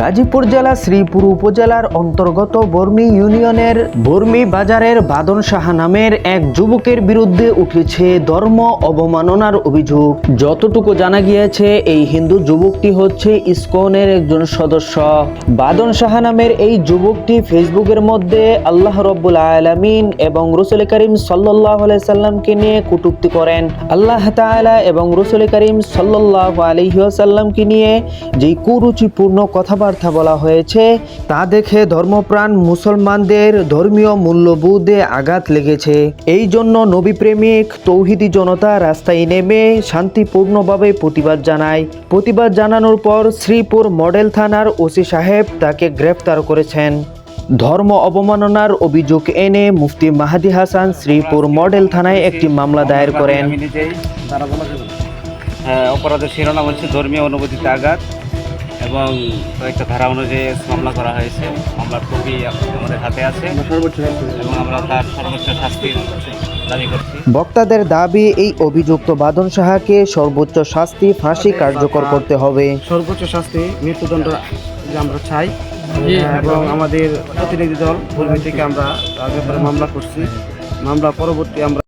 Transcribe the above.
গাজীপুর জেলা শ্রীপুর উপজেলার অন্তর্গত বর্মি ইউনিয়নের বর্মি বাজারের বাদন সাহা নামের এক যুবকের বিরুদ্ধে উঠেছে ধর্ম অবমাননার অভিযোগ। যতটুকু জানা গিয়েছে, এই হিন্দু যুবকটি হচ্ছে ইসকনের একজন সদস্য। বাদন সাহা নামের এই যুবকটি ফেসবুকের মধ্যে আল্লাহ রব্বুল আলামিন এবং রসুল করিম সাল্লাহ সাল্লামকে নিয়ে কটূক্তি করেন। আল্লাহ তাআলা এবং রসুল করিম সাল্লাহ আলহিহাসাল্লামকে নিয়ে যেই কুরুচিপূর্ণ কথাবার্তা বলা হয়েছে তা দেখে ধর্মপ্রাণ মুসলমানদের ধর্মীয় মূল্যবোধে আঘাত লেগেছে। এই জন্য নবীপ্রেমিক তৌহিদি জনতা রাস্তায় নেমে শান্তিপূর্ণভাবে প্রতিবাদ জানায়। প্রতিবাদ জানানোর পর শ্রীপুর মডেল থানার ওসি সাহেব তাকে গ্রেফতার করেছেন। ধর্ম অবমাননার অভিযোগ এনে মুফতি মাহাদি হাসান শ্রীপুর মডেল থানায় একটি মামলা দায়ের করেন। হ্যাঁ, অপরাধের শিরোনাম হচ্ছে ধর্মীয় অনুভূতিতে আঘাত। এবং কয়েকটা ধারা অনুযায়ী মামলা করা হয়েছে। মামলার কপি আমাদের হাতে আছে এবং আমরা তার সর্বোচ্চ শাস্তি বক্তাদের দাবি এই অভিযুক্ত বাদন সাহাকে সর্বোচ্চ শাস্তি ফাঁসি কার্যকর করতে হবে। সর্বোচ্চ শাস্তি মৃত্যুদণ্ড আমরা চাই এবং আমাদের প্রতিনিধি দল পূর্বে থেকে আমরা তার ব্যাপারে মামলা করছি। মামলা পরবর্তী আমরা